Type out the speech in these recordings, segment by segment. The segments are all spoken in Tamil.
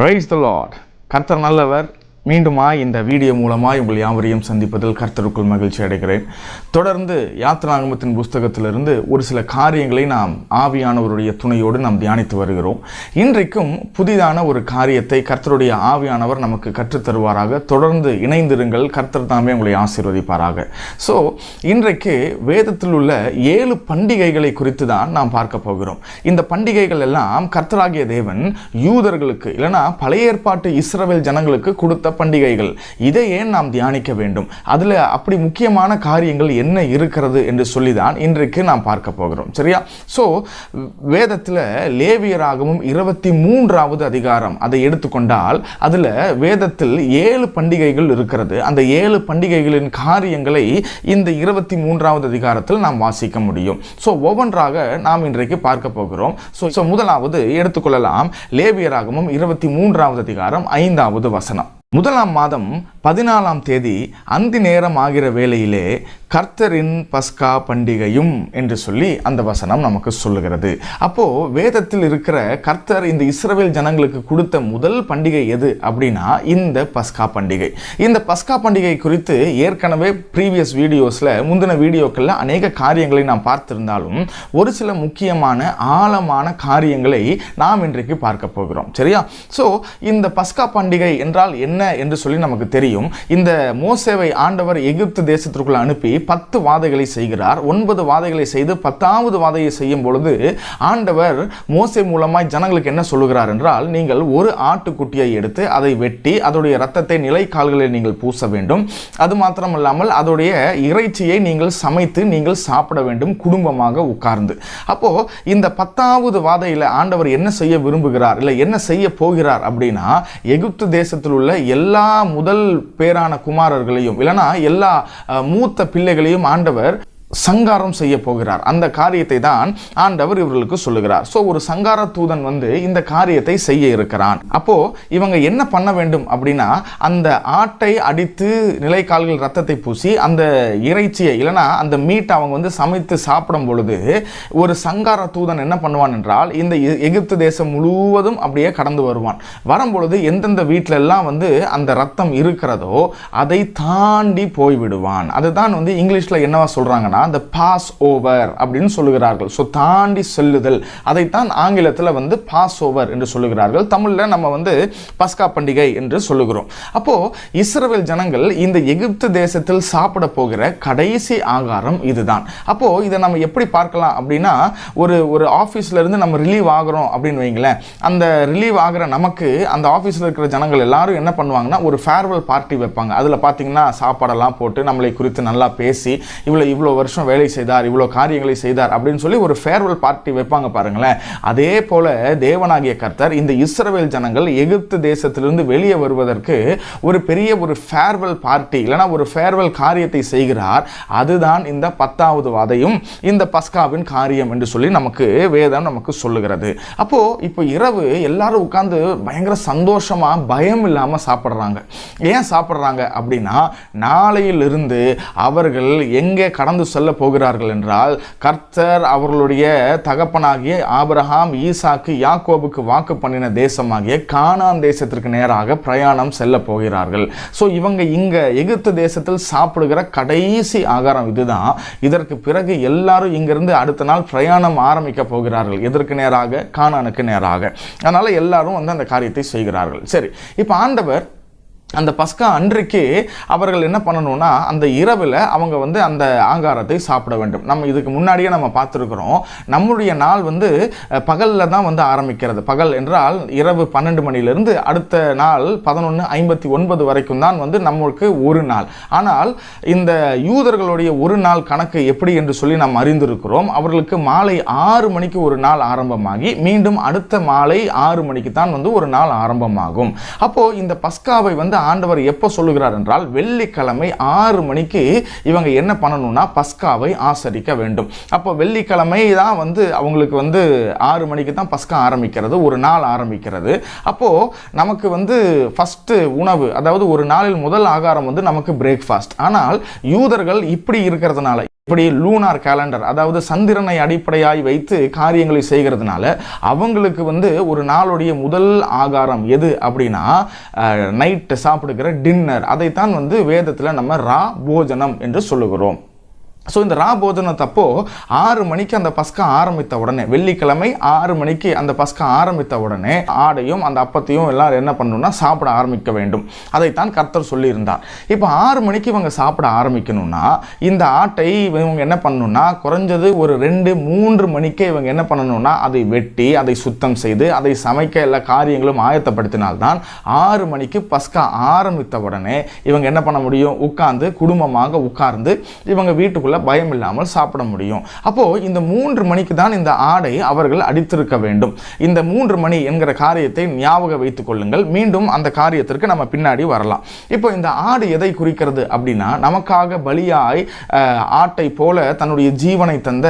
ரைஸ் த லாட் கர்த்தர் நல்லவர். மீண்டுமா இந்த வீடியோ மூலமாக உங்கள் யாவரையும் சந்திப்பதில் கர்த்தருக்குள் மகிழ்ச்சி அடைகிறேன். தொடர்ந்து யாத்ராங்கமத்தின் புஸ்தகத்திலிருந்து ஒரு சில காரியங்களை நாம் ஆவியானவருடைய துணையோடு நாம் தியானித்து வருகிறோம். இன்றைக்கும் புதிதான ஒரு காரியத்தை கர்த்தருடைய ஆவியானவர் நமக்கு கற்றுத் தருவாராக தொடர்ந்து இணைந்திருங்கள் கர்த்தர் தாமே உங்களை ஆசீர்வதிப்பாராக. ஸோ இன்றைக்கு வேதத்தில் உள்ள ஏழு பண்டிகைகளை குறித்து தான் நாம் பார்க்க போகிறோம். இந்த பண்டிகைகள் எல்லாம் கர்த்தராகிய தேவன் யூதர்களுக்கு இல்லைனா பழைய ஏற்பாட்டு இஸ்ரவேல் ஜனங்களுக்கு கொடுத்த பண்டிகைகள். இதை ஏன் நாம் தியானிக்க வேண்டும்? அதில் அப்படி முக்கியமான காரியங்கள் என்ன இருக்கிறது என்று சொல்லி தான் இன்றைக்கு நாம் பார்க்க போகிறோம். சரியா? ஸோ வேதத்தில் லேவியராகவும் இருபத்தி மூன்றாவது அதிகாரம் அதை எடுத்துக்கொண்டால் அதில் வேதத்தில் ஏழு பண்டிகைகள் இருக்கிறது. அந்த ஏழு பண்டிகைகளின் காரியங்களை இந்த இருபத்தி மூன்றாவது அதிகாரத்தில் நாம் வாசிக்க முடியும். ஸோ ஒவ்வொன்றாக நாம் இன்றைக்கு பார்க்க போகிறோம். ஸோ ஸோ முதலாவது எடுத்துக்கொள்ளலாம். லேவியராகமும் இருபத்தி மூன்றாவது அதிகாரம் ஐந்தாவது வசனம். முதலாம் மாதம் பதினாலாம் தேதி அந்தி நேரம் ஆகிற வேளையிலே கர்த்தரின் பஸ்கா பண்டிகையும் என்று சொல்லி அந்த வசனம் நமக்கு சொல்லுகிறது. அப்போ வேதத்தில் இருக்கிற கர்த்தர் இந்த இஸ்ரவேல் ஜனங்களுக்கு கொடுத்த முதல் பண்டிகை எது அப்படின்னா இந்த பஸ்கா பண்டிகை. இந்த பஸ்கா பண்டிகை குறித்து ஏற்கனவே ப்ரீவியஸ் வீடியோஸில் முந்தின வீடியோக்களில் அநேக காரியங்களை நாம் பார்த்திருந்தாலும் ஒரு சில முக்கியமான ஆழமான காரியங்களை நாம் இன்றைக்கு பார்க்க போகிறோம். சரியா? ஸோ இந்த பஸ்கா பண்டிகை என்றால் என்ன என்று சொல்லி நமக்கு தெரியும். இந்த மோசேவை ஆண்டவர் எகிப்து தேசத்திற்குள் அனுப்பி பத்து வாதைகளை செய்கிறார். ஒன்பது வாதைகளை செய்து பத்தாவது வாதையை செய்யும் பொழுது ஆண்டவர் மோசை மூலமாய் ஜனங்களுக்கு என்ன சொல்லுகிறார் என்றால் நீங்கள் ஒரு ஆட்டுக்குட்டியை எடுத்து அதை வெட்டி அதோடைய ரத்தத்தை நிலை கால்களில் நீங்கள் பூச வேண்டும். அது மாத்திரமல்லாமல் அதோடைய இறைச்சியை நீங்கள் சமைத்து நீங்கள் சாப்பிட வேண்டும் குடும்பமாக உட்கார்ந்து. அப்போ இந்த பத்தாவது வாதையில் ஆண்டவர் என்ன செய்ய விரும்புகிறார்? இல்லை என்ன செய்ய போகிறார் அப்படின்னா எகிப்து தேசத்தில் உள்ள எல்லா முதல் பேரான குமாரர்களையும் இல்லைனா எல்லா மூத்த பிள்ளை பிள்ளைகளையும் ஆண்டவர் சங்காரம் செய்ய போகிறார். அந்த காரியத்தை தான் ஆண்டவர் இவர்களுக்கு சொல்லுகிறார். ஸோ ஒரு சங்கார தூதன் வந்து இந்த காரியத்தை செய்ய இருக்கிறான். அப்போ இவங்க என்ன பண்ண வேண்டும் அப்படின்னா அந்த ஆட்டை அடித்து நிலைக்கால்கள் ரத்தத்தை பூசி அந்த இறைச்சியை இல்லைனா அந்த மீட்டை அவங்க வந்து சமைத்து சாப்பிடும் பொழுது ஒரு சங்கார தூதன் என்ன பண்ணுவான் என்றால் இந்த எ- எகிப்து தேசம் முழுவதும் அப்படியே கடந்து வருவான். வரும்பொழுது எந்தெந்த வீட்டில எல்லாம் வந்து அந்த ரத்தம் இருக்கிறதோ அதை தாண்டி போய்விடுவான். அதுதான் வந்து இங்கிலீஷில் என்னவா சொல்கிறாங்கன்னா அந்த பாஸ் ஓவர் அப்படின்னு சொல்லுகிறார்கள். ஸோ தாண்டி செல்லுதல். அதைத்தான் ஆங்கிலத்தில் வந்து பாஸ் ஓவர் என்று சொல்லுகிறார்கள். தமிழில் நம்ம வந்து பஸ்கா பண்டிகை என்று சொல்லுகிறோம். அப்போது இஸ்ரவேல் ஜனங்கள் இந்த எகிப்து தேசத்தில் சாப்பிட போகிற கடைசி ஆகாரம் இதுதான். அப்போது இதை நம்ம எப்படி பார்க்கலாம் அப்படின்னா ஒரு ஒரு ஆஃபீஸ்லேருந்து நம்ம ரிலீவ் ஆகிறோம் அப்படின்னு வைங்களேன். அந்த ரிலீவ் ஆகிற நமக்கு அந்த ஆஃபீஸில் இருக்கிற ஜனங்கள் எல்லாரும் என்ன பண்ணுவாங்கன்னா ஒரு ஃபேர்வெல் பார்ட்டி வைப்பாங்க. அதில் பார்த்தீங்கன்னா சாப்பாடெல்லாம் போட்டு நம்மளை குறித்து நல்லா பேசி இவ்வளோ இவ்வளோ வருஷம் வேலை செய்தார் இவ்வளோ காரியங்களை செய்தார் அப்படின்னு சொல்லி ஒரு ஃபேர்வெல் பார்ட்டி வைப்பாங்க பாருங்களேன். அதே போல தேவனாகிய கர்த்தர் இந்த இஸ்ரவேல் ஜனங்கள் எகிப்து தேசத்திலிருந்து வெளியே வருவதற்கு ஒரு பெரிய ஒரு ஃபேர்வெல் பார்ட்டி இல்லைனா ஒரு ஃபேர்வெல் காரியத்தை செய்கிறார். அதுதான் இந்த பத்தாவது வாதையும் இந்த பஸ்காவின் காரியம் என்று சொல்லி நமக்கு வேதம் நமக்கு சொல்லுகிறது. அப்போ இப்போ இரவு எல்லாரும் உட்கார்ந்து பயங்கர சந்தோஷமா பயம் இல்லாம சாப்பிட்றாங்க. ஏன் சாப்பிட்றாங்க அப்படின்னா நாளையிலிருந்து அவர்கள் எங்கே கடந்து செல்ல போகிறார்கள் என்றால் கர்த்தர் அவர்களுடைய தகப்பனாகிய ஆபிரஹாம் ஈசாக்கு யாக்கோபுக்கு வாக்கு பண்ணின தேசமாகிய கானான் தேசத்திற்கு நேராக பிரயாணம் செல்ல போகிறார்கள். ஸோ இவங்க இங்க எகிப்து தேசத்தில் சாப்பிடுகிற கடைசி ஆகாரம் இதுதான். இதற்கு பிறகு எல்லாரும் இங்கிருந்து அடுத்த நாள் பிரயாணம் ஆரம்பிக்க போகிறார்கள். எதற்கு நேராக? கானானுக்கு நேராக. அதனால எல்லாரும் வந்து அந்த காரியத்தை செய்கிறார்கள். சரி இப்போ ஆண்டவர் அந்த பஸ்கா அன்றைக்கு அவர்கள் என்ன பண்ணணும்னா அந்த இரவில் அவங்க வந்து அந்த ஆங்காரத்தை சாப்பிட வேண்டும். நம்ம இதுக்கு முன்னாடியே நம்ம பார்த்துருக்குறோம். நம்முடைய நாள் வந்து பகலில் தான் வந்து ஆரம்பிக்கிறது. பகல் என்றால் இரவு பன்னெண்டு மணிலிருந்து அடுத்த நாள் பதினொன்று ஐம்பத்தி ஒன்பது வரைக்கும் தான் வந்து நம்மளுக்கு ஒரு நாள். ஆனால் இந்த யூதர்களுடைய ஒரு நாள் கணக்கு எப்படி என்று சொல்லி நாம் அறிந்திருக்கிறோம். அவர்களுக்கு மாலை ஆறு மணிக்கு ஒரு நாள் ஆரம்பமாகி மீண்டும் அடுத்த மாலை ஆறு மணிக்கு தான் வந்து ஒரு நாள் ஆரம்பமாகும். அப்போது இந்த பஸ்காவை வந்து ஆண்டவர் எப்போ சொல்லுகிறார் என்றால் வெள்ளிக்கிழமை ஆறு மணிக்கு இவங்க என்ன பண்ணணும்னா பஸ்காவை ஆசரிக்க வேண்டும். அப்போ வெள்ளிக்கிழமை தான் வந்து அவங்களுக்கு வந்து ஆறு மணிக்கு தான் பஸ்கா ஆரம்பிக்கிறது ஒரு நாள் ஆரம்பிக்கிறது. அப்போது நமக்கு வந்து ஃபஸ்ட்டு உணவு அதாவது ஒரு நாளில் முதல் ஆகாரம் வந்து நமக்கு பிரேக்ஃபாஸ்ட் ஆனால் யூதர்கள் இப்படி இருக்கிறதுனால இப்படி லூனார் கேலண்டர் அதாவது சந்திரனை அடிப்படையாய் வைத்து காரியங்களை செய்கிறதுனால அவங்களுக்கு வந்து ஒரு நாளுடைய முதல் ஆகாரம் எது அப்படின்னா நைட்டு சாப்பிடுகிற டின்னர் அதைத்தான் வந்து வேதத்தில் நம்ம ரா போஜனம் என்று சொல்லுகிறோம். ஸோ இந்த ரா போஜனத்தப்போ ஆறு மணிக்கு அந்த பஸ்கா ஆரம்பித்த உடனே வெள்ளிக்கிழமை ஆறு மணிக்கு அந்த பஸ்கா ஆரம்பித்த உடனே ஆடையும் அந்த அப்பத்தையும் எல்லாம் என்ன பண்ணணும்னா சாப்பிட ஆரம்பிக்க வேண்டும். அதைத்தான் கர்த்தர் சொல்லியிருந்தார். இப்போ ஆறு மணிக்கு இவங்க சாப்பிட ஆரம்பிக்கணும்னா இந்த ஆட்டை இவங்க என்ன பண்ணணும்னா குறைஞ்சது ஒரு ரெண்டு மூன்று மணிக்கே இவங்க என்ன பண்ணணும்னா அதை வெட்டி அதை சுத்தம் செய்து அதை சமைக்க எல்லா காரியங்களும் ஆயத்தப்படுத்தினால்தான் ஆறு மணிக்கு பஸ்கா ஆரம்பித்த உடனே இவங்க என்ன பண்ண முடியும்? உட்கார்ந்து குடும்பமாக உட்கார்ந்து இவங்க வீட்டுக்குள்ள பயம் இல்லாமல் சாப்பிட முடியும். அப்போ இந்த மூன்று மணிக்கு தான் இந்த ஆடை அவர்கள் அடித்திருக்க வேண்டும். இந்த மூன்று மணி என்கிற காரியத்தை ஞாபகம் வைத்துக் கொள்ளுங்கள். மீண்டும் அந்த காரியத்திற்கு நம்ம பின்னாடி வரலாம். இப்போ இந்த ஆடு எதை குறிக்கிறது அப்படின்னா நமக்காக பலியாய் ஆட்டை போல தன்னுடைய ஜீவனை தந்த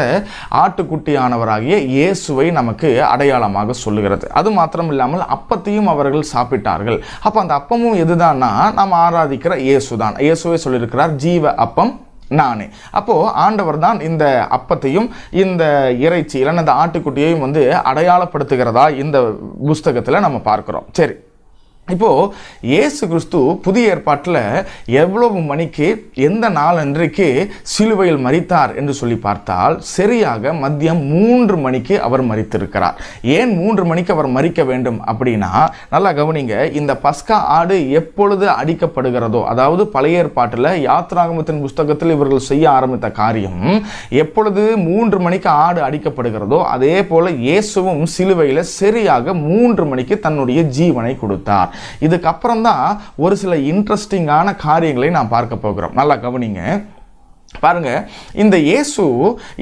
ஆட்டுக்குட்டியானவராகிய இயேசுவை நமக்கு அடையாளமாக சொல்லுகிறது. அது மாத்திரம் இல்லாமல் அப்பத்தையும் அவர்கள் சாப்பிட்டார்கள். அப்போ அந்த அப்பமும் எதுதான்னா நாம் ஆராதிக்கிற இயேசு தான் இயேசுவை சொல்லியிருக்கிறார் ஜீவ அப்பம் நானே. அப்போது ஆண்டவர் தான் இந்த அப்பத்தையும் இந்த இறைச்சி இல்லைன்னா இந்த ஆட்டுக்குட்டியையும் வந்து அடையாளப்படுத்துகிறதா இந்த புஸ்தகத்தில் நம்ம பார்க்குறோம். சரி. இப்போது இயேசு கிறிஸ்து புதிய ஏற்பாட்டில் எவ்வளவு மணிக்கு எந்த நாள் அன்றைக்கு சிலுவையில் மறித்தார் என்று சொல்லி பார்த்தால் சரியாக மதியம் மூன்று மணிக்கு அவர் மறித்திருக்கிறார் ஏன் மூன்று மணிக்கு அவர் மறிக்க வேண்டும் அப்படின்னா நல்லா கவனிங்க இந்த பஸ்கா ஆடு எப்பொழுது அடிக்கப்படுகிறதோ அதாவது பழைய ஏற்பாட்டில் யாத்ராகமத்தின் புஸ்தகத்தில் இவர்கள் செய்ய ஆரம்பித்த காரியம் எப்பொழுது மூன்று மணிக்கு ஆடு அடிக்கப்படுகிறதோ அதே போல் இயேசுவும் சிலுவையில் சரியாக மூன்று மணிக்கு தன்னுடைய ஜீவனை கொடுத்தார். இதுக்கப்புறம் தான் ஒரு சில இன்ட்ரெஸ்டிங்கான காரியங்களை நாம் பார்க்க போகிறோம். நல்லா கவனிங்க. பாருங்க இந்த இயேசு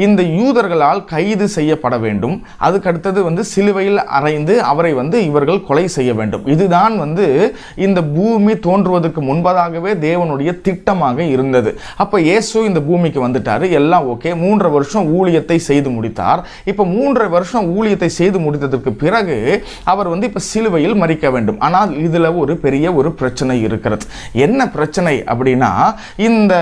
இந்த யூதர்களால் கைது செய்யப்பட வேண்டும். அதுக்கு அடுத்தது வந்து சிலுவையில் அறைந்து அவரை வந்து இவர்கள் கொலை செய்ய வேண்டும். இதுதான் வந்து இந்த பூமி தோன்றுவதற்கு முன்பதாகவே தேவனுடைய திட்டமாக இருந்தது. அப்போ இயேசு இந்த பூமிக்கு வந்துட்டார். எல்லாம் ஓகே. மூன்றரை வருஷம் ஊழியத்தை செய்து முடித்தார். இப்போ மூன்றரை வருஷம் ஊழியத்தை செய்து முடித்ததற்கு பிறகு அவர் வந்து இப்போ சிலுவையில் மறிக்க வேண்டும். ஆனால் இதில் ஒரு பெரிய ஒரு பிரச்சனை இருக்கிறது. என்ன பிரச்சனை அப்படின்னா இந்த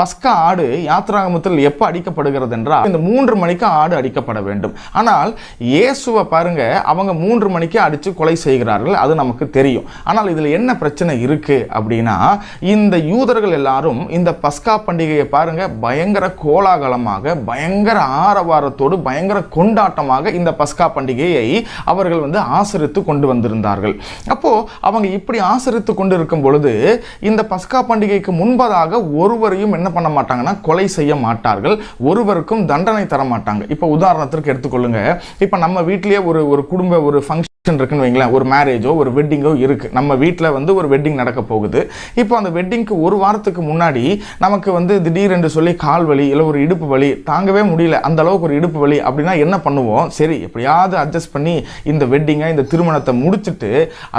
பஸ்கா ஆடு யாத்ராகமத்தில் எப்போ அடிக்கப்படுகிறது என்றால் இந்த மூன்று மணிக்கு ஆடு அடிக்கப்பட வேண்டும். ஆனால் இயேசுவை பாருங்க அவங்க மூன்று மணிக்கு அடித்து கொலை செய்கிறார்கள் அது நமக்கு தெரியும். ஆனால் இதில் என்ன பிரச்சனை இருக்கு அப்படின்னா இந்த யூதர்கள் எல்லாரும் இந்த பஸ்கா பண்டிகையை பாருங்க பயங்கர கோலாகலமாக பயங்கர ஆரவாரத்தோடு பயங்கர கொண்டாட்டமாக இந்த பஸ்கா பண்டிகையை அவர்கள் வந்து ஆசரித்து கொண்டு வந்திருந்தார்கள். அப்போ அவங்க இப்படி ஆசரித்து கொண்டு இருக்கும் பொழுது இந்த பஸ்கா பண்டிகைக்கு முன்பதாக ஒருவரையும் என்ன பண்ண மாட்டாங்கன்னா கொலை செய்ய மாட்டார்கள். ஒருவருக்கும் தண்டனை தர மாட்டாங்க இப்போ உதாரணத்திற்கு எடுத்துக்கொள்ளுங்க. இப்போ நம்ம வீட்டிலேயே ஒரு ஒரு குடும்ப ஒரு ஃபங்க்ஷன் இருக்குன்னு வைங்களேன் ஒரு மேரேஜோ ஒரு வெட்டிங்கோ இருக்குது நம்ம வீட்டில் வந்து ஒரு வெட்டிங் நடக்க போகுது. இப்போ அந்த வெட்டிங்க்கு ஒரு வாரத்துக்கு முன்னாடி நமக்கு வந்து திடீரென்று சொல்லி கால் வலி இல்லை ஒரு இடுப்பு வலி தாங்கவே முடியல அந்த அளவுக்கு ஒரு இடுப்பு வலி அப்படின்னா என்ன பண்ணுவோம்? சரி எப்படியாவது அட்ஜஸ்ட் பண்ணி இந்த வெட்டிங்கை இந்த திருமணத்தை முடிச்சுட்டு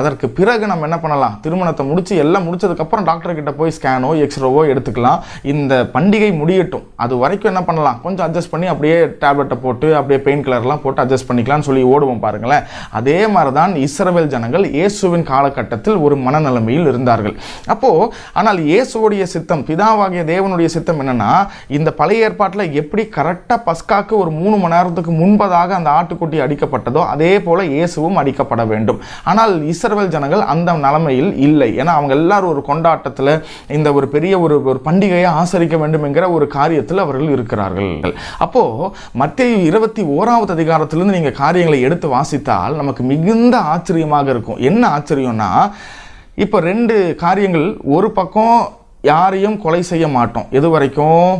அதற்கு பிறகு நம்ம என்ன பண்ணலாம்? திருமணத்தை முடித்து எல்லாம் முடிச்சதுக்கப்புறம் டாக்டர்கிட்ட போய் ஸ்கேனோ எக்ஸ்ரோவோ எடுத்துக்கலாம். இந்த பண்டிகை முடியட்டும். அது வரைக்கும் என்ன பண்ணலாம்? கொஞ்சம் அட்ஜஸ்ட் பண்ணி அப்படியே டேப்லெட்டை போட்டு அப்படியே பெயின் கிளர்லாம் போட்டு அட்ஜஸ்ட் பண்ணிக்கலாம்னு சொல்லி ஓடுவோம் பாருங்களேன். அதே மாதிரி தான் இஸ்ரவேல் ஜனங்கள் இயேசுவின் காலகட்டத்தில் ஒரு மனநிலைமையில் இருந்தார்கள். அப்போ ஆனால் இயேசுவோடைய சித்தம் பிதாவாகிய தேவனுடைய சித்தம் என்னன்னா இந்த பழைய ஏற்பாட்டில் எப்படி கரெக்டாக பஸ்காக்கு ஒரு மூணு மணி நேரத்துக்கு முன்பதாக அந்த ஆட்டுக்குட்டி அடிக்கப்பட்டதோ அதே போல இயேசுவும் அடிக்கப்பட வேண்டும். ஆனால் இஸ்ரவேல் ஜனங்கள் அந்த நிலைமையில் இல்லை. ஏன்னா அவங்க எல்லாரும் ஒரு கொண்டாட்டத்தில் இந்த ஒரு பெரிய ஒரு ஒரு பண்டிகையை ஆசரிக்க வேண்டும் என்கிற ஒரு காரியத்தில் அவர்கள் இருக்கிறார்கள். அப்போ மத்திய இருபத்தி ஓராவது அதிகாரத்திலிருந்து நீங்கள் காரியங்களை எடுத்து வாசித்தால் நமக்கு மிகுந்த ஆச்சரியமாக இருக்கும். என்ன ஆச்சரியம்னா இப்போ ரெண்டு காரியங்கள் ஒரு பக்கம் யாரையும் கொலை செய்ய மாட்டோம். எது வரைக்கும்?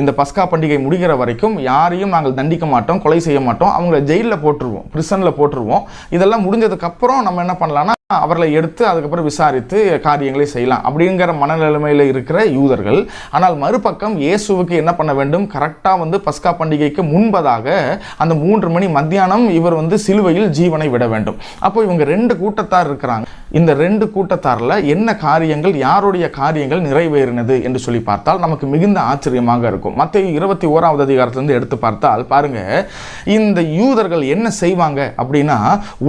இந்த பஸ்கா பண்டிகை முடிகிற வரைக்கும் யாரையும் நாங்கள் தண்டிக்க மாட்டோம் கொலை செய்ய மாட்டோம். அவங்கள ஜெயிலில் போட்டுருவோம் பிரிசனில் போட்டுருவோம். இதெல்லாம் முடிஞ்சதுக்கப்புறம் நம்ம என்ன பண்ணலாம்னா அவர்களை எடுத்து அதுக்கப்புறம் விசாரித்து காரியங்களை செய்யலாம் அப்படிங்கிற மனநிலைமையில் இருக்கிற யூதர்கள். ஆனால் மறுபக்கம் இயேசுவுக்கு என்ன பண்ண வேண்டும்? கரெக்டாக வந்து பஸ்கா பண்டிகைக்கு முன்பதாக அந்த மூன்று மணி மத்தியானம் இவர் வந்து சிலுவையில் ஜீவனை விட வேண்டும். அப்போ இவங்க ரெண்டு கூட்டத்தார் இருக்கிறாங்க. இந்த ரெண்டு கூட்டத்தாரில் என்ன காரியங்கள் யாருடைய காரியங்கள் நிறைவேறினது என்று சொல்லி பார்த்தால் நமக்கு மிகுந்த ஆச்சரியமாக இருக்கும். மற்ற இருபத்தி ஓராவது அதிகாரத்திலிருந்து எடுத்து பார்த்தால் பாருங்க இந்த யூதர்கள் என்ன செய்வாங்க அப்படின்னா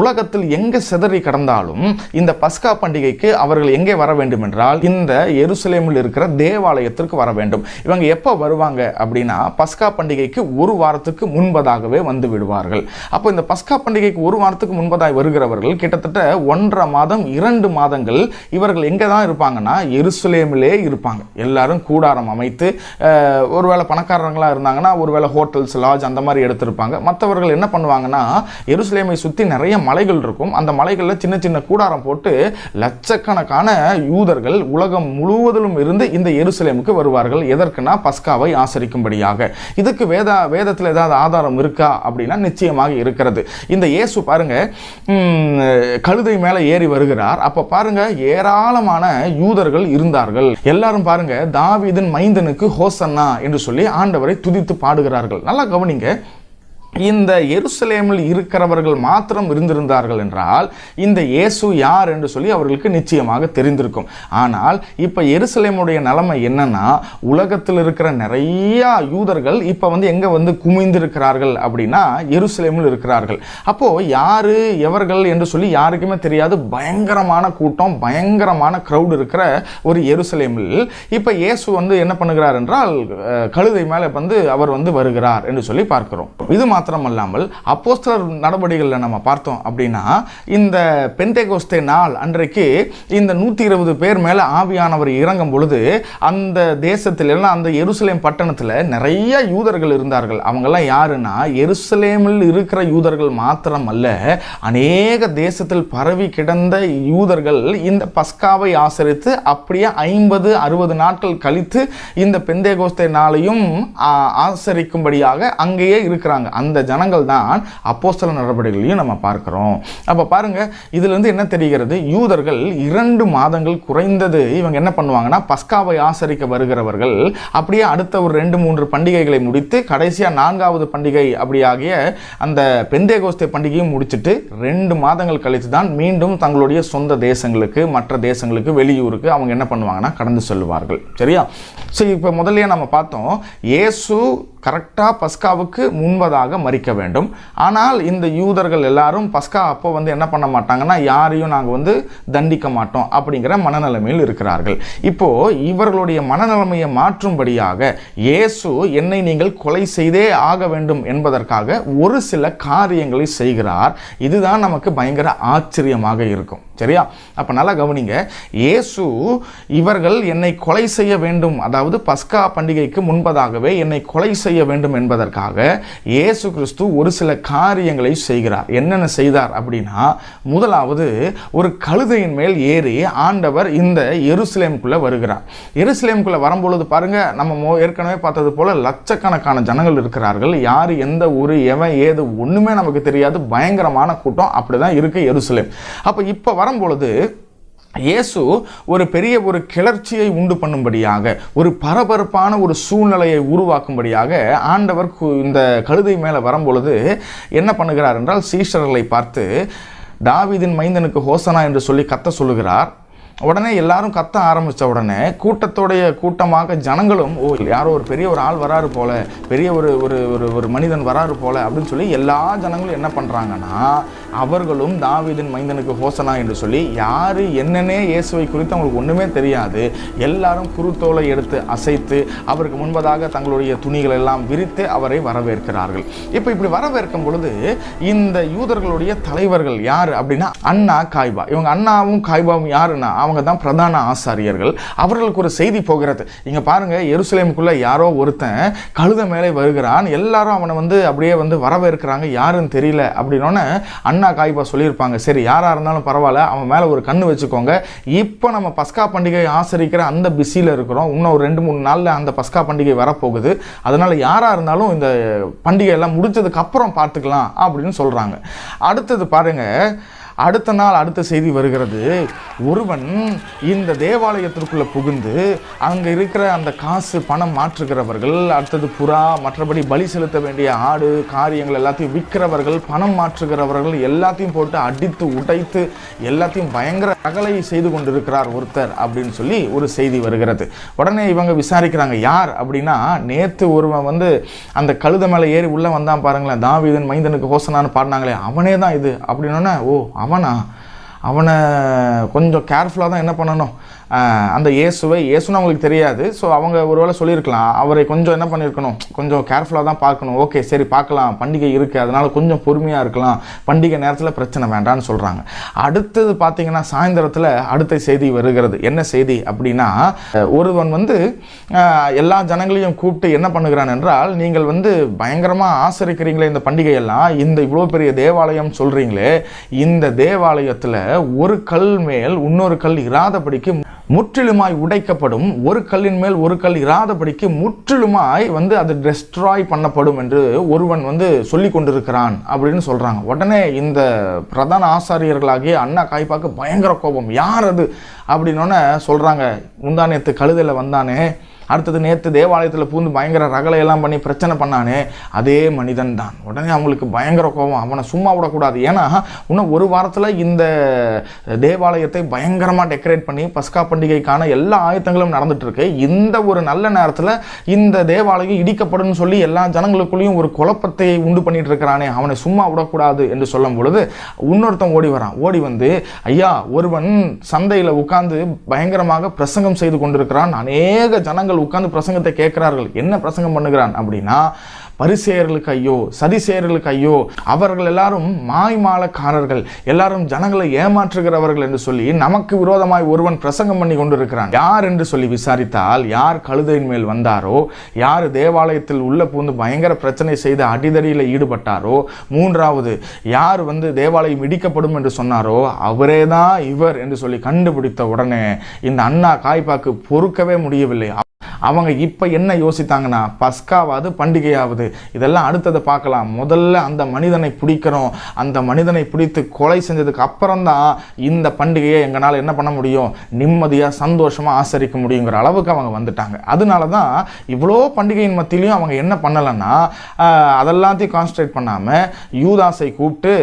உலகத்தில் எங்கே சிதறி கடந்தாலும் இந்த பஸ்கா பண்டிகைக்கு அவர்கள் எங்கே வர வேண்டும் என்றால் இந்த எருசலேமில் இருக்கிற தேவாலயத்திற்கு வர வேண்டும். இவங்க எப்போ வருவாங்க அப்படின்னா பஸ்கா பண்டிகைக்கு ஒரு வாரத்துக்கு முன்பதாகவே வந்து விடுவார்கள். அப்போ இந்த பஸ்கா பண்டிகைக்கு ஒரு வாரத்துக்கு முன்பதாக வருகிறவர்கள் கிட்டத்தட்ட ஒன்றரை மாதம் இரண்டு மாதங்கள் இவர்கள் எங்கே தான் இருப்பாங்கன்னா எருசலேமிலே இருப்பாங்க. எல்லாரும் கூடாரம் அமைத்து ஒருவேளை பணக்காரங்களாக இருந்தாங்கன்னா ஒருவேளை ஹோட்டல்ஸ் லாட்ஜ் அந்த மாதிரி எடுத்திருப்பாங்க. மற்றவர்கள் என்ன பண்ணுவாங்கன்னா எருசலேமை சுற்றி நிறைய மலைகள் இருக்கும். அந்த மலைகளில் சின்ன சின்ன கூடாரம் போட்டு லட்சக்கணக்கான யூதர்கள் உலகம் முழுவதிலும் இருந்து இந்த எருசலேமுக்கு வருவார்கள். எதற்குனா பஸ்காவை ஆசரிக்கும்படியாக. இதுக்கு வேதா வேதத்தில் ஏதாவது ஆதாரம் இருக்கா அப்படின்னா நிச்சயமாக இருக்கிறது. இந்த இயேசு பாருங்க கழுதை மேலே ஏறி வருகிறார். அப்போ பாருங்க ஏராளமான யூதர்கள் இருந்தார்கள். எல்லாரும் பாருங்க தாவிதன் மைந்தனுக்கு ஹோசன்னா என்று சொல்லி ஆண்டவரை துதித்து பாடுகிறார்கள். நல்லா கவனிங்க. இந்த எருசலேமில் இருக்கிறவர்கள் மாத்திரம் இருந்திருந்தார்கள் என்றால் இந்த இயேசு யார் என்று சொல்லி அவர்களுக்கு நிச்சயமாக தெரிந்திருக்கும். ஆனால் இப்போ எருசலேமுடைய நிலைமை என்னன்னா உலகத்தில் இருக்கிற நிறையா யூதர்கள் இப்போ வந்து எங்கே வந்து குமிந்திருக்கிறார்கள் அப்படின்னா எருசலேமில் இருக்கிறார்கள். அப்போது யார் எவர்கள் என்று சொல்லி யாருக்குமே தெரியாது. பயங்கரமான கூட்டம் பயங்கரமான க்ரௌடு இருக்கிற ஒரு எருசலேமில். இப்போ இயேசு வந்து என்ன பண்ணுகிறார் என்றால் கழுதை மேலே வந்து அவர் வந்து வருகிறார் என்று சொல்லி பார்க்கிறோம். இது மாத்திரமல்லாமல் அப்போஸ்தலர் நடவடிக்கைகளில் நம்ம பார்த்தோம் அப்படின்னா இந்த பெந்தேகோஸ்தே நாள் அன்றைக்கு இந்த நூற்றி இருபது பேர் மேலே ஆவியானவர் இறங்கும் பொழுது அந்த தேசத்தில் எல்லாம் அந்த எருசலேம் பட்டணத்தில் நிறைய யூதர்கள் இருந்தார்கள். அவங்கெல்லாம் யாருன்னா எருசலேமில் இருக்கிற யூதர்கள் மாத்திரம் அல்ல அநேக தேசத்தில் பரவி கிடந்த யூதர்கள் இந்த பஸ்காவை ஆசரித்து அப்படியே ஐம்பது அறுபது நாட்கள் கழித்து இந்த பெந்தேகோஸ்தே நாளையும் ஆ, ஆசரிக்கும்படியாக அங்கேயே இருக்கிறாங்க. அந்த ஜனங்கள் தான் அப்போஸ்தல நடவடிக்கைகளையும் நம்ம பார்க்குறோம். அப்போ பாருங்கள் இதுலேருந்து என்ன தெரிகிறது? யூதர்கள் இரண்டு மாதங்கள் குறைந்தது இவங்க என்ன பண்ணுவாங்கன்னா பஸ்காவை ஆசரிக்க வருகிறவர்கள் அப்படியே அடுத்த ஒரு ரெண்டு மூன்று பண்டிகைகளை முடித்து கடைசியாக நான்காவது பண்டிகை அப்படியாகிய அந்த பெந்தேகோஸ்தே பண்டிகையும் முடிச்சிட்டு ரெண்டு மாதங்கள் கழித்து தான் மீண்டும் தங்களுடைய சொந்த தேசங்களுக்கு மற்ற தேசங்களுக்கு வெளியூருக்கு அவங்க என்ன பண்ணுவாங்கன்னா கடந்து செல்வார்கள் சரியா? சரி இப்போ முதல்லையே நம்ம பார்த்தோம் இயேசு கரெக்டாக பஸ்காவுக்கு முன்பதாக மறிக்க வேண்டும். ஆனால் இந்த யூதர்கள் எல்லாரும் பஸ்கா அப்போ வந்து என்ன பண்ண மாட்டாங்கன்னா யாரையும் நாங்கள் வந்து தண்டிக்க மாட்டோம் அப்படிங்கிற மனநிலைமையில் இருக்கிறார்கள். இப்போது இவர்களுடைய மனநிலைமையை மாற்றும்படியாக இயேசு என்னை நீங்கள் கொலை செய்தே ஆக வேண்டும் என்பதற்காக ஒரு சில காரியங்களை செய்கிறார். இதுதான் நமக்கு பயங்கர ஆச்சரியமாக இருக்கும். சரியா? அப்போ நல்லா கவனிங்க. இயேசு இவர்கள் என்னை கொலை செய்ய வேண்டும். அதாவது பஸ்கா பண்டிகைக்கு முன்பதாகவே என்னை கொலை செய்ய வேண்டும் என்பதற்காக இயேசு கிறிஸ்து ஒரு சில காரியங்களை செய்கிறார். என்னென்ன செய்தார் அப்படின்னா முதலாவது ஒரு கழுதையின் மேல் ஏறி ஆண்டவர் இந்த எருசலேமுக்குள்ளே வருகிறார். எருசலேமுக்குள்ளே வரும்பொழுது பாருங்க நம்ம மோ- ஏற்கனவே பார்த்தது போல லட்சக்கணக்கான ஜனங்கள் இருக்கிறார்கள். யார் எந்த ஊர் எவன் ஏது ஒன்றுமே நமக்கு தெரியாது. பயங்கரமான கூட்டம் அப்படி தான் இருக்குது எருசலேம். அப்போ இப்போ வரும்பொழுது இயேசு ஒரு பெரிய ஒரு கிளர்ச்சியை உண்டு பண்ணும்படியாக ஒரு பரபரப்பான ஒரு சூழ்நிலையை உருவாக்கும்படியாக ஆண்டவர் இந்த கழுதை மேலே வரும்பொழுது என்ன பண்ணுகிறார் என்றால் சீஷர்களை பார்த்து டாவிதின் மைந்தனுக்கு ஹோசனா என்று சொல்லி கத்த சொல்லுகிறார். உடனே எல்லாரும் கத்த ஆரம்பிச்ச உடனே கூட்டத்தோடைய கூட்டமாக ஜனங்களும் ஓ யாரோ ஒரு பெரிய ஒரு ஆள் வராரு போல பெரிய ஒரு ஒரு ஒரு ஒரு மனிதன் வராரு போல அப்படின்னு சொல்லி எல்லா ஜனங்களும் என்ன பண்றாங்கன்னா அவர்களும் தாவீதின் மைந்தனுக்கு ஹோசனா என்று சொல்லி யார் என்னன்னே இயேசுவை குறித்து அவங்களுக்கு ஒன்றுமே தெரியாது. எல்லாரும் குருத்தோலை எடுத்து அசைத்து அவருக்கு முன்பதாக தங்களுடைய துணிகள் எல்லாம் விரித்து அவரை வரவேற்கிறார்கள். இப்போ இப்படி வரவேற்கும் பொழுது இந்த யூதர்களுடைய தலைவர்கள் யார் அப்படின்னா அண்ணா காய்பா. இவங்க அண்ணாவும் காய்பாவும் யாருன்னா அவங்க தான் பிரதான ஆசாரியர்கள். அவர்களுக்கு ஒரு செய்தி போகிறது. இங்கே பாருங்கள் எருசலேமுக்குள்ளே யாரோ ஒருத்தன் கழுத மேலே வருகிறான். எல்லாரும் அவனை வந்து அப்படியே வந்து வரவேற்கிறாங்க. யாருன்னு தெரியல. அப்படின்னோன்னே அண்ணா காய்பா சொல்லியிருப்பாங்க. சரி யாராக இருந்தாலும் பரவாயில்ல அவன் மேலே ஒரு கண்ணு வச்சுக்கோங்க. இப்போ நம்ம பஸ்கா பண்டிகை ஆசரிக்கிற அந்த பிஸியில் இருக்கிறோம். இன்னும் ஒரு ரெண்டு மூணு நாளில் அந்த பஸ்கா பண்டிகை வரப்போகுது. அதனால் யாராக இருந்தாலும் இந்த பண்டிகை எல்லாம் முடிச்சதுக்கு அப்புறம் பார்த்துக்கலாம் அப்படின்னு சொல்கிறாங்க அடுத்தது பாருங்கள் அடுத்த நாள் அடுத்த செய்தி வருகிறது. ஒருவன் இந்த தேவாலயத்திற்குள்ளே புகுந்து அங்கே இருக்கிற அந்த காசு பணம் மாற்றுகிறவர்கள் அடுத்தது புறா மற்றபடி பலி செலுத்த வேண்டிய ஆடு காரியங்கள் எல்லாத்தையும் விற்கிறவர்கள் பணம் மாற்றுகிறவர்கள் எல்லாத்தையும் போட்டு அடித்து உடைத்து எல்லாத்தையும் பயங்கர அகலை செய்து கொண்டிருக்கிறார் ஒருத்தர் அப்படின்னு சொல்லி ஒரு செய்தி வருகிறது. உடனே இவங்க விசாரிக்கிறாங்க யார்? அப்படின்னா நேற்று ஒருவன் வந்து அந்த கழுத மேலே ஏறி உள்ளே வந்தான் பாருங்களேன் தாவீதன் மைந்தனுக்கு ஹோசனான்னு பாடினாங்களே அவனே தான் இது அப்படின்னோடனே ஓ அவனா? அவனை கொஞ்சம் கேர்ஃபுல்லாக தான் என்ன பண்ணணும்? அந்த இயேசுவை இயேசுன்னு அவங்களுக்கு தெரியாது. ஸோ அவங்க ஒருவேளை சொல்லியிருக்கலாம். அவரை கொஞ்சம் என்ன பண்ணியிருக்கணும்? கொஞ்சம் கேர்ஃபுல்லாக தான் பார்க்கணும். ஓகே சரி பார்க்கலாம். பண்டிகை இருக்குது அதனால் கொஞ்சம் பொறுமையாக இருக்கலாம். பண்டிகை நேரத்தில் பிரச்சனை வேண்டான்னு சொல்கிறாங்க அடுத்தது பார்த்தீங்கன்னா சாயந்தரத்தில் அடுத்த செய்தி வருகிறது. என்ன செய்தி அப்படின்னா ஒருவன் வந்து எல்லா ஜனங்களையும் கூப்பிட்டு என்ன பண்ணுகிறான் என்றால் நீங்கள் வந்து பயங்கரமாக ஆசரிக்கிறீங்களே இந்த பண்டிகையெல்லாம். இந்த இவ்வளோ பெரிய தேவாலயம் சொல்கிறீங்களே இந்த தேவாலயத்தில் ஒரு கல் மேல் இன்னொரு கல் இராதபடிக்கு முற்றிலுமாய் உடைக்கப்படும். ஒரு கல்லின் மேல் ஒரு கல் இராதபடிக்கு முற்றிலுமாய் வந்து அது டெஸ்ட்ராய் பண்ணப்படும் என்று ஒருவன் வந்து சொல்லி கொண்டிருக்கிறான் அப்படின்னு சொல்கிறாங்க உடனே இந்த பிரதான ஆசாரியர்களாகிய அண்ணா காய்ப்பாக்கு பயங்கர கோபம். யார் அது? அப்படின்னோடனே சொல்கிறாங்க முந்தா நேற்று கழுதையில் வந்தானே அடுத்தது நேற்று தேவாலயத்தில் பூந்து பயங்கர ரகலையெல்லாம் பண்ணி பிரச்சனை பண்ணானே அதே மனிதன் தான். உடனே அவங்களுக்கு பயங்கர கோபம் அவனை சும்மா விடக்கூடாது. ஏன்னா இன்னும் ஒரு வாரத்தில் இந்த தேவாலயத்தை பயங்கரமாக டெக்கரேட் பண்ணி பஸ்கா பண்டிகைக்கான எல்லா ஆயத்தங்களும் நடந்துகிட்ருக்கு இந்த ஒரு நல்ல நேரத்தில் இந்த தேவாலயம் இடிக்கப்படும் சொல்லி எல்லா ஜனங்களுக்குள்ளேயும் ஒரு குழப்பத்தை உண்டு பண்ணிட்டு இருக்கிறானே அவனை சும்மா விடக்கூடாது என்று சொல்லும் பொழுது இன்னொருத்தன் ஓடி வரான். ஓடி வந்து ஐயா ஒருவன் சந்தையில் உட்கார்ந்து பயங்கரமாக பிரசங்கம் செய்து கொண்டிருக்கிறான். அநேக ஜனங்கள் உட்கார்ந்து பிரசங்கத்தை கேட்கிறார்கள். என்ன பிரசங்கம் பண்ணுகிறான் அப்படின்னா பரிசேயர்களுக்கு ஐயோ சதிசேயர்களுக்கு ஐயோ அவர்கள் எல்லாரும் மாய்மாலக்காரர்கள் எல்லாரும் ஜனங்களை ஏமாற்றுகிறவர்கள் என்று சொல்லி நமக்கு விரோதமாய் ஒருவன் பிரசங்கம் பண்ணி கொண்டிருக்கிறான். யார் என்று சொல்லி விசாரித்தால் யார் கழுதையின் மேல் வந்தாரோ யார் தேவாலயத்தில் உள்ள பூந்து பயங்கர பிரச்சனை செய்து அடிதடியில் ஈடுபட்டாரோ மூன்றாவது யார் வந்து தேவாலயம் இடிக்கப்படும் என்று சொன்னாரோ அவரே தான் இவர் என்று சொல்லி கண்டுபிடித்த உடனே இந்த அண்ணா காய்ப்பாக்கு பொறுக்கவே முடியவில்லை. அவங்க இப்போ என்ன யோசித்தாங்கன்னா பஸ்காவாவது பண்டிகையாவது இதெல்லாம் அடுத்ததை பார்க்கலாம். முதல்ல அந்த மனிதனை பிடிக்கிறோம். அந்த மனிதனை பிடித்து கொலை செஞ்சதுக்கு அப்புறம் தான் இந்த பண்டிகையை எங்களால் என்ன பண்ண முடியும்? நிம்மதியாக சந்தோஷமாக ஆசரிக்க முடியுங்கிற அளவுக்கு அவங்க வந்துட்டாங்க. அதனால தான் இவ்வளோ பண்டிகையின் மத்தியிலையும் அவங்க என்ன பண்ணலைன்னா அதெல்லாத்தையும் கான்சன்ட்ரேட் பண்ணாமல் யூதாஸை கூப்பிட்டு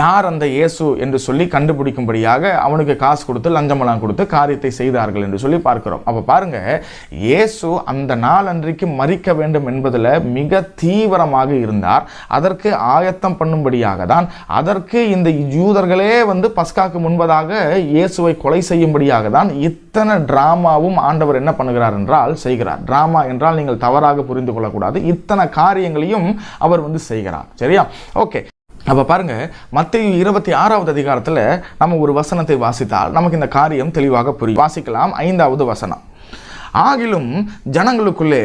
யார் அந்த இயேசு என்று சொல்லி கண்டுபிடிக்கும்படியாக அவனுக்கு காசு கொடுத்து லஞ்சமெல்லாம் கொடுத்து காரியத்தை செய்தார்கள் என்று சொல்லி பார்க்கிறோம். அப்போ பாருங்க இயேசு அந்த நாள் அன்றைக்கு மறிக்க வேண்டும் என்பதில் மிக தீவிரமாக இருந்தார். அதற்கு ஆயத்தம் பண்ணும்படியாக தான் அதற்கு இந்த யூதர்களே வந்து பஸ்காக்கு முன்பதாக இயேசுவை கொலை செய்யும்படியாக தான் இத்தனை டிராமாவும் ஆண்டவர் என்ன பண்ணுகிறார் என்றால் செய்கிறார். டிராமா என்றால் நீங்கள் தவறாக புரிந்து கொள்ளக்கூடாது. இத்தனை காரியங்களையும் அவர் வந்து செய்கிறார். சரியா? ஓகே. அப்போ பாருங்க மத்திய இருபத்தி ஆறாவது அதிகாரத்தில் நம்ம ஒரு வசனத்தை வாசித்தால் நமக்கு இந்த காரியம் தெளிவாக புரியும். வாசிக்கலாம் ஐந்தாவது வசனம். ஆகிலும் ஜனங்களுக்குள்ளே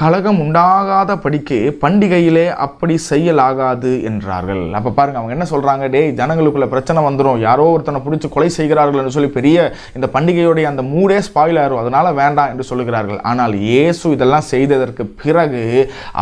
கலகம் உண்டாகாத படிக்கு பண்டிகையிலே அப்படி செய்யலாகாது என்றார்கள். அப்போ பாருங்க அவங்க என்ன சொல்கிறாங்க டேய் ஜனங்களுக்குள்ள பிரச்சனை வந்துடும் யாரோ ஒருத்தனை பிடிச்சி கொலை செய்கிறார்கள் என்று சொல்லி பெரிய இந்த பண்டிகையுடைய அந்த மூடே ஸ்பாயில் ஆயிரும். அதனால் வேண்டாம் என்று சொல்லுகிறார்கள். ஆனால் இயேசு இதெல்லாம் செய்ததற்கு பிறகு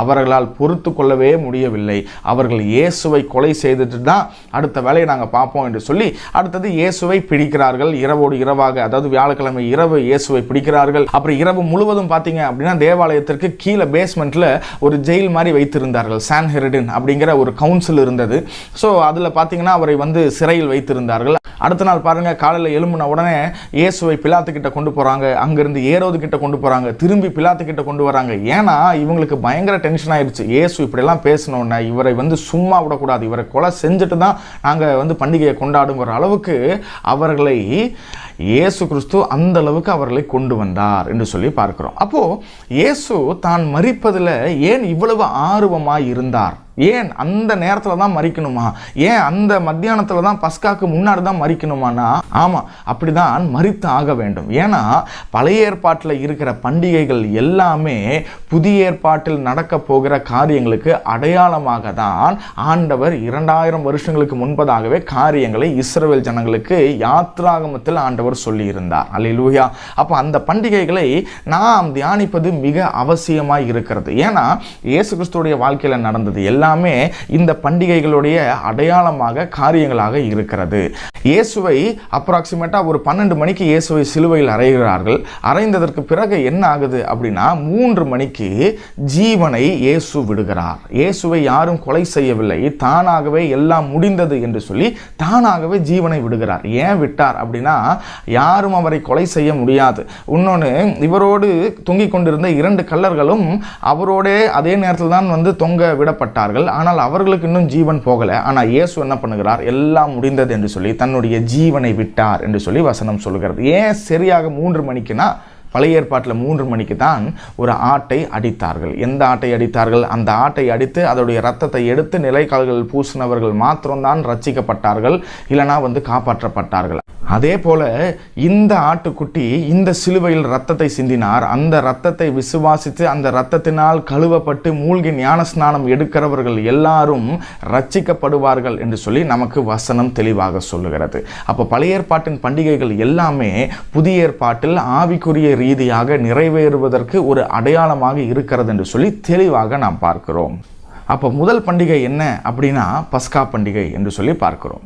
அவர்களால் பொறுத்து கொள்ளவே முடியவில்லை. அவர்கள் இயேசுவை கொலை செய்துட்டு தான் அடுத்த வேலையை நாங்கள் பார்ப்போம் என்று சொல்லி அடுத்தது இயேசுவை பிடிக்கிறார்கள். இரவோடு இரவாக அதாவது வியாழக்கிழமை இரவு இயேசுவை பிடிக்கிறார்கள். அப்புறம் இரவு முழுவதும் பார்த்தீங்க அப்படின்னா தேவாலயத்திற்கு கீழே பேஸ்மெண்ட்டில் ஒரு ஜெயில் மாதிரி வைத்திருந்தார்கள். சான் ஹெரிடின் அப்படிங்கிற ஒரு கவுன்சில் இருந்தது. ஸோ அதில் பார்த்தீங்கன்னா அவரை வந்து சிறையில் வைத்திருந்தார்கள். அடுத்த நாள் பாருங்கள் காலையில் எழும்புன உடனே இயேசுவை பிலாத்துக்கிட்ட கொண்டு போகிறாங்க அங்கேருந்து ஏரோது கிட்ட கொண்டு போகிறாங்க திரும்பி பிலாத்துக்கிட்ட கொண்டு வராங்க. ஏன்னா இவங்களுக்கு பயங்கர டென்ஷன் ஆயிடுச்சு இயேசு இப்படிலாம் பேசணுன்னா இவரை வந்து சும்மா விடக்கூடாது. இவரை கொலை செஞ்சுட்டு தான் நாங்கள் வந்து பண்டிகையை கொண்டாடுங்கிற அளவுக்கு அவர்களை இயேசு கிறிஸ்து அந்த அளவுக்கு அவர்களை கொண்டு வந்தார் என்று சொல்லி பார்க்கிறோம். அப்போ இயேசு தான் மறிப்பதில் ஏன் இவ்வளவு ஆர்வமாக இருந்தார்? ஏன் அந்த நேரத்தில் தான் மறிக்கணுமா? ஏன் அந்த மத்தியானத்தில் தான் பஸ்காக்கு முன்னாடி தான் மறிக்கணுமானா? ஆமாம் அப்படிதான் மறித்து ஆக வேண்டும். ஏன்னா பழைய ஏற்பாட்டில் இருக்கிற பண்டிகைகள் எல்லாமே புதிய ஏற்பாட்டில் நடக்க போகிற காரியங்களுக்கு அடையாளமாக தான் ஆண்டவர் இரண்டாயிரம் வருஷங்களுக்கு முன்பதாகவே காரியங்களை இஸ்ரவேல் ஜனங்களுக்கு யாத்ராகமத்தில் ஆண்டவர் சொல்லியிருந்தார். அல்லேலூயா. அப்போ அந்த பண்டிகைகளை நாம் தியானிப்பது மிக அவசியமாக இருக்கிறது. ஏன்னா இயேசு கிறிஸ்துடைய வாழ்க்கையில் நடந்தது எல்லாம் இந்த பண்டிகைகளுடைய அடையாளமாக காரியங்களாக இருக்கிறது. இயேசுவை அப்ராக்சிமேட்டாக ஒரு பன்னெண்டு மணிக்கு இயேசுவை சிலுவையில் அறைகிறார்கள். அறைந்ததற்கு பிறகு என்ன ஆகுது அப்படின்னா மூன்று மணிக்கு ஜீவனை இயேசு விடுகிறார். இயேசுவை யாரும் கொலை செய்யவில்லை. தானாகவே எல்லாம் முடிந்தது என்று சொல்லி தானாகவே ஜீவனை விடுகிறார். ஏன் விட்டார் அப்படின்னா யாரும் அவரை கொலை செய்ய முடியாது. இன்னொன்று இவரோடு தொங்கிக் கொண்டிருந்த இரண்டு கல்லர்களும் அவரோடே அதே நேரத்தில் தான் வந்து தொங்க விடப்பட்டார் இருக்கிறார்கள் ஆனால் அவர்களுக்கு இன்னும் ஜீவன் போகலை. ஆனால் இயேசு என்ன பண்ணுகிறார்? எல்லாம் முடிந்தது என்று சொல்லி தன்னுடைய ஜீவனை விட்டார் என்று சொல்லி வசனம் சொல்கிறது. ஏன் சரியாக மூன்று மணிக்குனா பழைய ஏற்பாட்டில் மூன்று மணிக்கு தான் ஒரு ஆட்டை அடித்தார்கள். எந்த ஆட்டை அடித்தார்கள்? அந்த ஆட்டை அடித்து அதோடைய ரத்தத்தை எடுத்து நிலைக்கால்கள் பூசினவர்கள் மாத்திரம்தான் ரட்சிக்கப்பட்டார்கள். இல்லைனா வந்து காப்பாற்றப்பட்டார்கள். அதே போல இந்த ஆட்டுக்குட்டி இந்த சிலுவையில் ரத்தத்தை சிந்தினார். அந்த ரத்தத்தை விசுவாசித்து அந்த ரத்தத்தினால் கழுவப்பட்டு மூழ்கி ஞான ஸ்நானம் எடுக்கிறவர்கள் எல்லாரும் ரட்சிக்கப்படுவார்கள் என்று சொல்லி நமக்கு வசனம் தெளிவாக சொல்லுகிறது. அப்போ பழைய ஏற்பாட்டின் பண்டிகைகள் எல்லாமே புதிய ஏற்பாட்டில் ஆவிக்குரிய ரீதியாக நிறைவேறுவதற்கு ஒரு அடையாளமாக இருக்கிறது என்று சொல்லி தெளிவாக நாம் பார்க்கிறோம். அப்போ முதல் பண்டிகை என்ன அப்படின்னா பஸ்கா பண்டிகை என்று சொல்லி பார்க்கிறோம்.